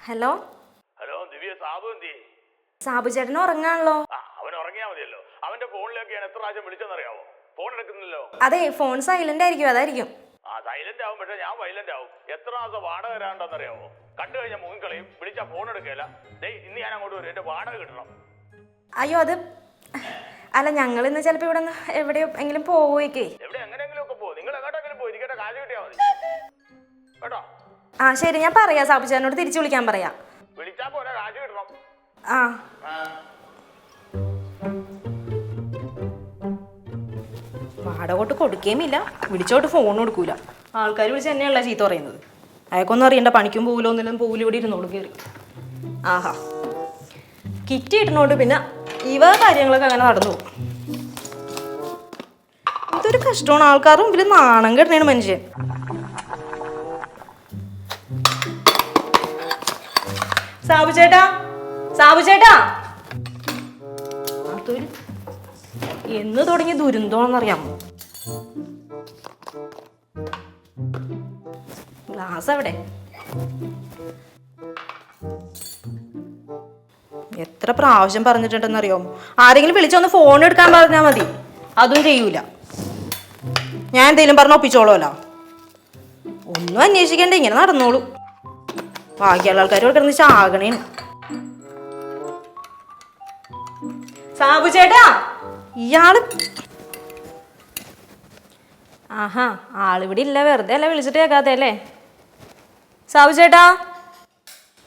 Hello? Hello ദിവ്യ സാബു എന്തി സാബു ചേട്ടൻ ഉറങ്ങാണല്ലോ. അവൻ ഉറങ്ങിയാ മതിയല്ലോ. അവന്റെ ഫോണിലൊക്കെയാണ് എത്ര പ്രാവശ്യം വിളിച്ചെന്നറിയാവോ? ഫോൺ എടുക്കുന്നില്ലല്ലോ. അതെ ഫോൺ സൈലന്റ് ആയിരിക്കും അതായിരിക്കും. ആ സൈലന്റ് ആവും പക്ഷെ ഞാൻ വൈലന്റ് ആവും. എത്ര മാസം വാടക തരാണ്ടെന്നറിയാവോ കണ്ടു കഴിഞ്ഞാൽ മുങ്ങിക്കളയും വിളിച്ചാ ഫോൺ എടുക്കല. ഡേയ് ഇന്ന് ഞാൻ അങ്ങോട്ട് വരും എന്റെ വാടക കിട്ടണം. അയ്യോ അത് അല്ല ഞങ്ങൾ ഇന്ന് ചിലപ്പോ ഇവിടെ എവിടെയോ എങ്കിലും പോവുകയൊക്കെ. എവിടെ എങ്ങനെയെങ്കിലും ഒക്കെ പോകും നിങ്ങൾ എങ്ങോട്ടെങ്കിലും പോയി നിങ്ങളുടെ കാശ് കിട്ടിയാ മതി. കേട്ടോ? ആ ശരി ഞാൻ പറയാം സാബു ചേട്ടനോട് തിരിച്ചു വിളിക്കാൻ പറയാം. ആ. വാടകോട്ട് കൊടുക്കുകയുമില്ല വിളിച്ചോട്ട് ഫോൺ കൊടുക്കൂല. ആൾക്കാർ വിളിച്ച് തന്നെയല്ല ചീത്ത പറയുന്നത്. അയാൾക്കൊന്നും അറിയണ്ട പണിക്കും പോകില്ലൊന്നിലും പോകില്ല ഇവിടെ ഇരുന്നോളൂ കയറി ആഹാ. കിറ്റ് ഇടുന്നോണ്ട് പിന്നെ ഇവ കാര്യങ്ങളൊക്കെ അങ്ങനെ നടന്നു പോകും. ഇതൊരു കഷ്ടമാണ്. ആൾക്കാർ മുമ്പിൽ നാണം കെട്ടണേണ് മനുഷ്യൻ. സാബു ചേട്ടാ? സാബു ചേട്ടാ? എന്ന് തുടങ്ങിയ ദുരന്തമാണെന്നറിയാമോ? ഗ്ലാസ് എവിടെ എത്ര പ്രാവശ്യം പറഞ്ഞിട്ടുണ്ടെന്നറിയോ? ആരെങ്കിലും വിളിച്ചൊന്ന് ഫോൺ എടുക്കാൻ പറഞ്ഞാൽ മതി. അതും ചെയ്യൂല. ഞാൻ എന്തെങ്കിലും പറഞ്ഞ് ഒപ്പിച്ചോളൂല്ലോ ഒന്നും അന്വേഷിക്കണ്ട ഇങ്ങനെ നടന്നോളൂ. ബാക്കിയുള്ള ഇവിടെ കിടന്ന് ചാകണേ സാബു ചേട്ടാ ഇയാൾ ആഹാ ആളിവിടെ ഇല്ല വെറുതെ അല്ല വിളിച്ചിട്ട് കേൾക്കാതെ അല്ലേ? സാബു ചേട്ടാ.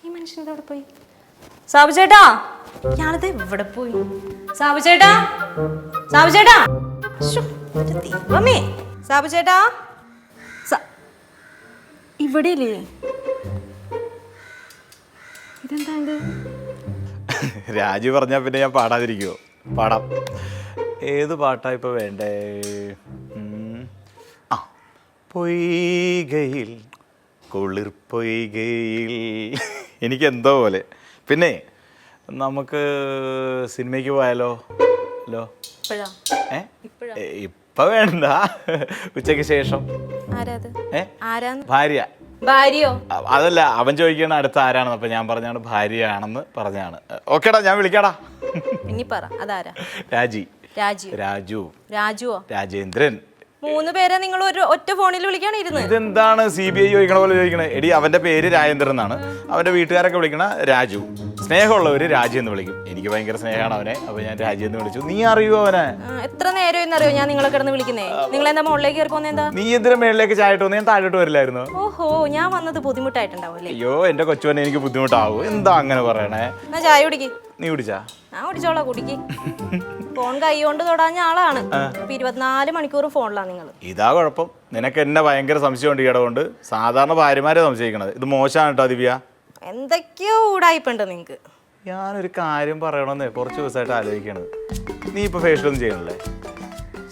ഈ മനുഷ്യൻ അവിടെ പോയി? സാബു ചേട്ടാ ഇയാളിത് എവിടെ പോയി? സാബു ചേട്ടാ സാബു ചേട്ടാ. ദൈവമേ. സാബു ചേട്ടാ ഇവിടെ ഇല്ലേ ഇതെന്താ ഇത് രാജു പറഞ്ഞാൽ പിന്നെ ഞാൻ പാടാതിരിക്കുമോ പാടാം. ഏത് പാട്ടാ ഇപ്പൊ വേണ്ടേ? ഉം. ആ. പൊയ്കയിൽ കുളിർ പൊയ്കയിൽ. എനിക്ക് എന്തോ പോലെ. പിന്നെ നമുക്ക് സിനിമയ്ക്ക് പോയാലോ? ഹലോ ഇപ്പോഴാ? ഏ? ഏ, ഇപ്പൊ വേണ്ട. ഉച്ചയ്ക്ക് ശേഷം. ഏ? ആരാന്ന്? ഭാര്യ. ഭാര്യയോ? അതല്ല അവൻ ചോദിക്കണ അടുത്ത ആരാണെന്ന് അപ്പൊ ഞാൻ പറഞ്ഞാണ് ഭാര്യയാണെന്ന് പറഞ്ഞാണ്. ഓക്കേടാ ഞാൻ വിളിക്കാടാ. ഇനി പറ അതാരാ? രാജി. രാജു. രാജു. രാജുവോ? രാജേന്ദ്രൻ. മൂന്ന് പേരെ നിങ്ങൾ ഒരു ഒറ്റ ഫോണിൽ വിളിക്കാണ് ഇരുന്ന് ഇതെന്താണ് സി ബി ഐ ചോദിക്കണ പോലെ ചോദിക്കണേ? എടി അവന്റെ പേര് രാജേന്ദ്രൻ എന്നാണ്. അവന്റെ വീട്ടുകാരൊക്കെ വിളിക്കണ രാജു. സ്നേഹമുള്ളവര് രാജി എന്ന് വിളിക്കും. എനിക്ക് ഭയങ്കര സ്നേഹമാണ് അവനെ. അപ്പൊ ഞാൻ രാജി എന്ന് വിളിച്ചു. നീ അറിയോ അവനെ? എത്ര നേരം എന്നറിയോ ഞാൻ നിങ്ങളെ കിടന്ന് വിളിക്കുന്നേ? നിങ്ങൾ എന്താ മുകളിലേക്ക് കയറി നീ എന്തിനാ മേളിലേക്ക് ചായട്ടോ ഞാൻ താഴോട്ട് വരില്ലായിരുന്നു. ഓഹോ ഞാൻ വന്നത് ബുദ്ധിമുട്ടായിട്ടുണ്ടാവും അയ്യോ എന്റെ കൊച്ചുവനെ എനിക്ക് ബുദ്ധിമുട്ടാവും. എന്താ അങ്ങനെ പറയണേ? എന്നാ ചായ കുടിക്ക്. നീ കുടിച്ചാ? ഞാൻ കുടിച്ചോളാം കുടിക്ക്. ഫോൺ കൈകൊണ്ട് തൊടാഞ്ഞ ആളാണ്. ഇരുപത്തിനാല് മണിക്കൂറും ഫോണിലാണ് നിങ്ങൾ ഇതാ കുഴപ്പം. നിനക്ക് എന്നെ ഭയങ്കര സംശയമുണ്ട് ഈയിടെ കൊണ്ട്. സാധാരണ ഭാര്യമാരെ സംശയിക്കണത്. ഇത് മോശമാണ് കേട്ടോ ദിവ്യ. എന്തൊക്കെയോ ഊടായിപ്പുണ്ട് നിങ്ങക്ക്. ഞാനൊരു കാര്യം പറയണമെന്ന് കുറച്ച് ദിവസമായിട്ട് ആലോചിക്കണത്. നീ ഇപ്പൊ ഫേഷ്യൽ ഒന്നും ചെയ്യണല്ലേ?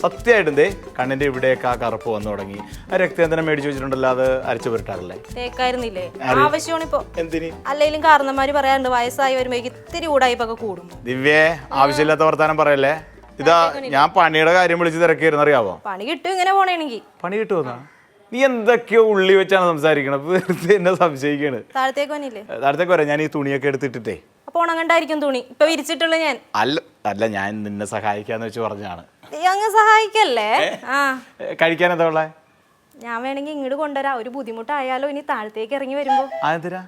സത്യമായിട്ടും ദേ കണ്ണിന്റെ ഇവിടെയൊക്കെ ആ കറുപ്പ് വന്നു തുടങ്ങി. ആ രക്തചന്ദനം മേടിച്ചു വെച്ചിട്ടുണ്ടല്ലോ? അത് അരച്ചു പുരട്ടാറില്ലേ? തേക്കായിരുന്നില്ലേ? ആവശ്യമാണ് ഇപ്പൊ. എന്തിന്? അല്ലെങ്കിലും കാരണന്മാര് പറയാറുണ്ട് വയസ്സായി വരുമ്പോഴേക്ക് ഇത്തിരി ഊടായിപ്പൊക്കെ കൂടും. ദിവ്യേ ആവശ്യമില്ലാത്ത വർത്താനം പറയല്ലേ? ഇതാ ഞാൻ പണിയുടെ കാര്യം വിളിച്ച് തിരക്കിയിരുന്നു അറിയാവോ പണി കിട്ടും ഇങ്ങനെ പോണേണെങ്കിൽ പണി കിട്ടുമെന്നാ നീ എന്തൊക്കെയോ ഉള്ളി വെച്ചാണ് സംസാരിക്കണത്. വെറുതെ എന്നെ സംശയിക്കാണ്. താഴത്തേക്ക് വന്നില്ലേ? അടുത്തേക്ക് വരാം. ഞാൻ ഈ തുണിയൊക്കെ എടുത്തിട്ടിട്ടേ. അപ്പൊ ഉണങ്ങണ്ടായിരിക്കും തുണി. ഇപ്പൊ വിരിച്ചിട്ടുള്ള ഞാൻ. അല്ല അല്ല ഞാൻ നിന്നെ സഹായിക്കാന്ന് വെച്ച് പറഞ്ഞാണ്. അങ്ങ് സഹായിക്കല്ലേ? ആ. കഴിക്കാൻ എന്താ ഉള്ളേ? ഞാൻ വേണമെങ്കിൽ ഇങ്ങോട്ട് കൊണ്ടുവരാം. ഒരു ബുദ്ധിമുട്ടായാലോ ഇനി താഴത്തേക്ക് ഇറങ്ങി വരുമ്പോ. അതെന്തിനാ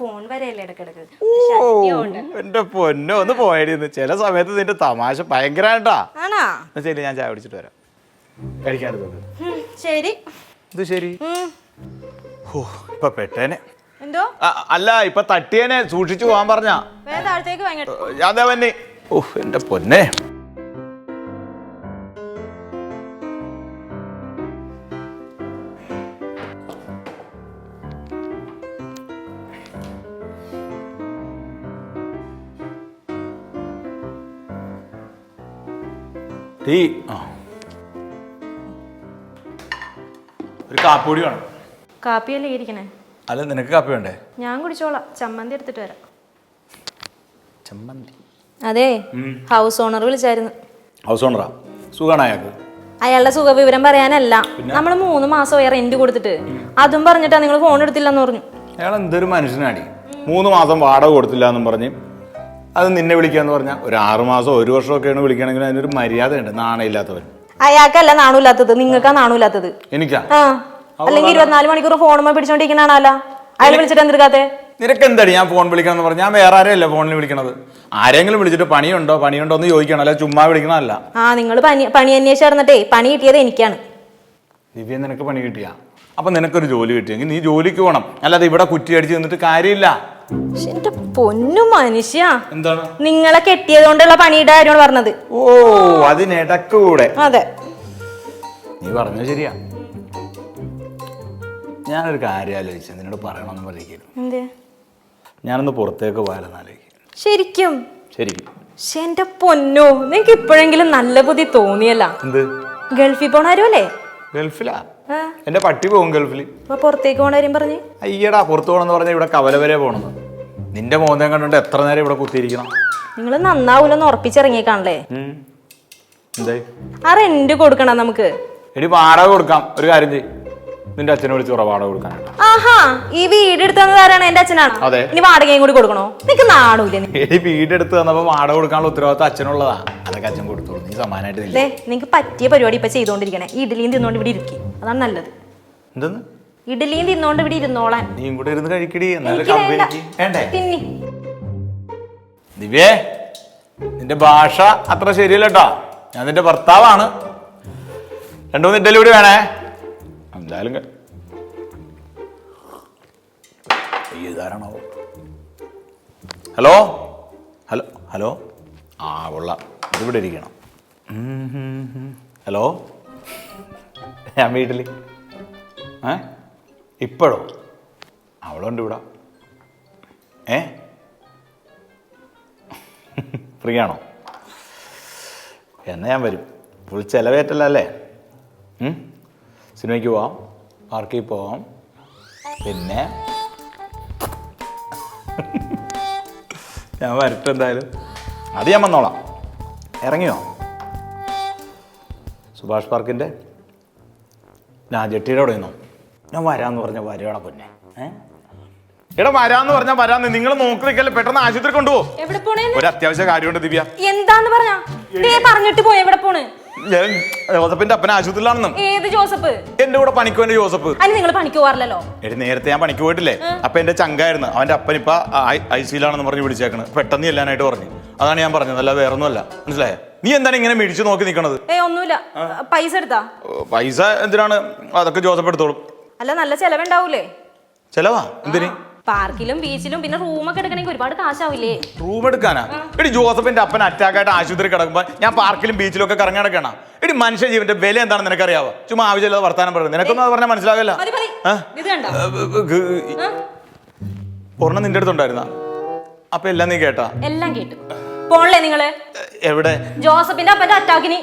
ഫോൺ വരെയല്ലേ ഇടക്കിടക്ക് എന്റെ പൊന്നോ ഒന്ന് പോയടി ചില സമയത്ത് നിന്റെ തമാശ ഭയങ്കരായിട്ടാ ആണാ? ശരി ഞാൻ ചായ കുടിച്ചിട്ട് വരാം. കഴിക്കാനത് ശരി. ഇത് ശരി. ഓ ഇപ്പൊ പെട്ടേനെ. എന്തോ? അല്ല ഇപ്പൊ തട്ടിയേനെ സൂക്ഷിച്ചു പോവാൻ പറഞ്ഞ. അതെ വന്നെ ഓ എന്റെ പൊന്നെ. ടീ ആ. ഒരു കാപ്പുപൊടി വേണം. കാപ്പിയല്ലേ ഇരിക്കണേ? അല്ല നിനക്ക് കാപ്പി വേണ്ടേ? ഞാൻ കുടിച്ചോളാം. ചമ്മന്തി എടുത്തിട്ട് വരാം. ചമ്മന്തി. അതെ ഹൗസ് ഓണർ വിളിച്ചായിരുന്നു. ഹൗസ് ഓണറാ? സുഖമാണ് അയാൾക്ക്? അയാളുടെ സുഖവിവരം പറയാനല്ല. നമ്മൾ മൂന്ന് മാസം വേറെ റെന്റ് കൊടുത്തിട്ട്. അതും പറഞ്ഞിട്ടാ നിങ്ങൾ ഫോൺ എടുത്തില്ലെന്ന് പറഞ്ഞു. അയാൾ എന്തൊരു മനുഷ്യനാടി. മൂന്ന് മാസം വാടക കൊടുത്തില്ല എന്നും പറഞ്ഞ് അത് നിന്നെ വിളിക്കാന്ന് പറഞ്ഞാൽ ഒരു ആറ് മാസം ഒരു വർഷമൊക്കെയാണ് വിളിക്കണമെങ്കിൽ അതിനൊരു മര്യാദയുണ്ട്. നാണയില്ലാത്തവൻ. അയാൾക്കല്ല നാണൂല്ലാത്തത് നിങ്ങൾക്കാ നാണൂല്ലാത്തത്. എനിക്കാ? ആ. അല്ലെങ്കിൽ ഇരുപത്തിനാല് മണിക്കൂർ ഫോണുമായി പിടിച്ചോണ്ടിരിക്കണാണല്ല അയാൾ വിളിച്ചിട്ട് എന്തെടുക്കാത്തെ നിനക്ക് എന്താടി ഞാൻ ഫോൺ വിളിക്കണം എന്ന് പറഞ്ഞാൽ ഞാൻ വേറെ ആരെയല്ല ഫോണിൽ വിളിക്കണത്? ആരെങ്കിലും വിളിച്ചിട്ട് പണിയുണ്ടോ? പണിയുണ്ടോ എന്ന് ചോദിക്കണം അല്ല ചുമ്മാ വിളിക്കണമല്ല ആ നിങ്ങൾ പണി പണി അന്വേഷിച്ച് നടന്നിട്ടേ പണി കിട്ടിയത് എനിക്കാണ്. ദിവ്യ നിനക്ക് പണി കിട്ടിയാ? അപ്പൊ നിനക്കൊരു ജോലി കിട്ടിയെങ്കിൽ നീ ജോലിക്ക് പോകണം അല്ലാതെ ഇവിടെ കുറ്റി അടിച്ച് നിന്നിട്ട് കാര്യമില്ല. പക്ഷെ എന്റെ പൊന്നു മനുഷ്യ. എന്താണ്? നിങ്ങളെ കെട്ടിയത് കൊണ്ടുള്ള പണിയുടെ കാര്യമാണ് പറഞ്ഞത്. ഓ അതിനിടക്കൂടെ. അതെ. നീ പറഞ്ഞത് ശരിയാ. ഞാനൊരു കാര്യം ആലോചിച്ച നിന്നോട് പറയണമെന്ന് പറഞ്ഞിരിക്കുന്നു. എന്തേ? ഞാനൊന്ന് പുറത്തേക്ക് പോയാലെന്ന് ആലോചിക്കും. ശരിക്കും? ശരിക്കും പക്ഷെ എന്റെ പൊന്നോ നിങ്ങക്ക് ഇപ്പോഴെങ്കിലും നല്ല ബുദ്ധി തോന്നിയല്ല? എന്ത്? ഗൾഫിൽ പോണാരുമല്ലേ ഗൾഫിലാ? ആ എന്റെ പട്ടി പോകും ഗൾഫിൽ പുറത്തേക്ക് പോണാരും പറഞ്ഞു? അയ്യടാ പുറത്തു പോകണമെന്ന് പറഞ്ഞാൽ ഇവിടെ കവല വരെ പോണെന്ന് നിന്റെ മോന്തം കണ്ടുകൊണ്ട് എത്ര നേരം ഇവിടെ കുത്തിയിരിക്കണം? നിങ്ങൾ നന്നാവൂലെന്ന് ഉറപ്പിച്ചിറങ്ങിയേക്കാണല്ലേ. എന്തായി? ആ റെന്റ് കൊടുക്കണം നമുക്ക്. എടി വാടക കൊടുക്കാം. ഒരു കാര്യം ചെയ്യ്. നിന്റെ അച്ഛനെ വിളിച്ച് പറ വാടക കൊടുക്കാനായിട്ട് ആഹാ ഈ വീട് എടുത്തു തന്നത് ആരാണ്? എന്റെ അച്ഛനാണ്? അതെ. ഇനി വാടകയും കൂടി കൊടുക്കണോ? നിനക്ക് നാണൂല്ലേ ഈ വീട് എടുത്തു തന്നപ്പോൾ വാടക കൊടുക്കാനുള്ള ഉത്തരവാദിത്തം അച്ഛനുള്ളതാ. അതൊക്കെ അച്ഛൻ കൊടുത്തോളൂ. നീ സമാനായിട്ട് നിങ്ങക്ക് പറ്റിയ പരിപാടി ഇപ്പൊ ചെയ്തോണ്ടിരിക്കണേ. ഇഡലിയും തിന്നോണ്ട് ഇവിടെ ഇരിക്കും. അതാണ് നല്ലത്. എന്തെന്ന്? ഇഡലിയും തിന്നോണ്ട് ഇവിടെ ഇരുന്നോളാൻ. നീയും കൂടെ ഇരുന്ന് കഴിക്കടി. തിന്നി ദിവ്യേ നിന്റെ ഭാഷ അത്ര ശരിയല്ലട്ടോ. ഞാൻ നിന്റെ ഭർത്താവാണ്. രണ്ടു മൂന്ന് ഇഡലി കൂടി വേണേ. എന്തായാലും ഹലോ? Hello hello? ആ കൊള്ളാം. ഇവിടെ ഇരിക്കണം. ഹലോ? ഞാൻ വീട്ടിൽ ഏ? ഇപ്പോഴോ? അവളുണ്ട് ഇവിടെ. ഏ? ഫ്രീ ആണോ എന്നാ ഞാൻ വരും. ഫുൾ ചിലവേറ്റല്ല അല്ലേ? സിനിമയ്ക്ക് പോവാം പാർക്കിൽ പോവാം. പിന്നെ ഞാൻ വരട്ടെ എന്തായാലും. അത് ഞാൻ വന്നോളാം. ഇറങ്ങിയോ? സുഭാഷ് പാർക്കിന്റെ ഞാൻ ജെട്ടിയുടെ അവിടെ നിന്നോ ഞാൻ വരാമെന്ന് പറഞ്ഞ വരുവാണ പൊന്നെ. എടാ വരാന്ന് പറഞ്ഞാൽ വരാന്ന്. നിങ്ങൾ നോക്കി നിൽക്കല്ലേ പെട്ടെന്ന് ആശുപത്രി കൊണ്ടുപോകും ഒരു അത്യാവശ്യ കാര്യമുണ്ട് ദിവ്യ. എന്താന്ന് പറഞ്ഞാ? പറഞ്ഞിട്ട് പോയി എവിടെ പോണ്? ഞാൻ ജോസഫിന്റെ അപ്പന ആശുപത്രിയിലാണെന്നും. ഏത് ജോസഫ്? എന്റെ കൂടെ പണിക്ക് വേണ്ടി ജോസഫ്. അതിന് നിങ്ങൾ പണിക്ക് പോവാറില്ലല്ലോ എടി നേരത്തെ ഞാൻ പണിക്ക് പോയിട്ടില്ലേ? അപ്പൊ എന്റെ ചങ്കായിരുന്നു. അവന്റെ അപ്പൻ ഇപ്പൊ ഐ സിയിലാണെന്ന് പറഞ്ഞ് വിളിച്ചേക്കണ്. പെട്ടെന്ന് ചെല്ലാനായിട്ട് പറഞ്ഞു. അതാണ് ഞാൻ പറഞ്ഞത്. അല്ല വേറെ ഒന്നുമല്ല മനസ്സിലായേ? നീ എന്താണ് ഇങ്ങനെ മിടിച്ചു നോക്കി നിക്കണത്? ഏ ഒന്നുമില്ല. പൈസ എടുത്താ? പൈസ എന്തിനാണ്? അതൊക്കെ ജോസഫ് എടുത്തോളും. അല്ല നല്ല ചെലവുണ്ടാവൂലേ? ചെലവാ? എന്തിന്? പാർക്കിലും ബീച്ചിലും പിന്നെ റൂമൊക്കെ എടുക്കണമെങ്കിൽ ഒരുപാട് കാശാവില്ലേ? റൂം എടുക്കാനാ? എടി ജോസഫിന്റെ അപ്പൻ അറ്റാക്ക് ആയിട്ട് ആശുപത്രി കിടക്കുമ്പോ ഞാൻ പാർക്കിലും ബീച്ചിലും ഒക്കെ കറങ്ങി നടക്കണ. എടി മനുഷ്യ ജീവന്റെ വില എന്താണെന്ന് നിനക്കറിയാവോ? ചുമ്മാ ആവശ്യമില്ലാതെ വർത്താനം പറയുന്നത്. നിനക്കൊന്നും അത് പറഞ്ഞാൽ മനസ്സിലാവില്ല? മതി മതി. ഇത് കണ്ടോ? ഒരെണ്ണം നിന്റെ അടുത്തുണ്ടായിരുന്ന? അപ്പൊ എല്ലാം നീ കേട്ടാ? എല്ലാം കേട്ടു. പോണല്ലേ നിങ്ങൾ? എവിടെ? ജോസഫിന്റെ അപ്പന്റെ അറ്റാക്കിന്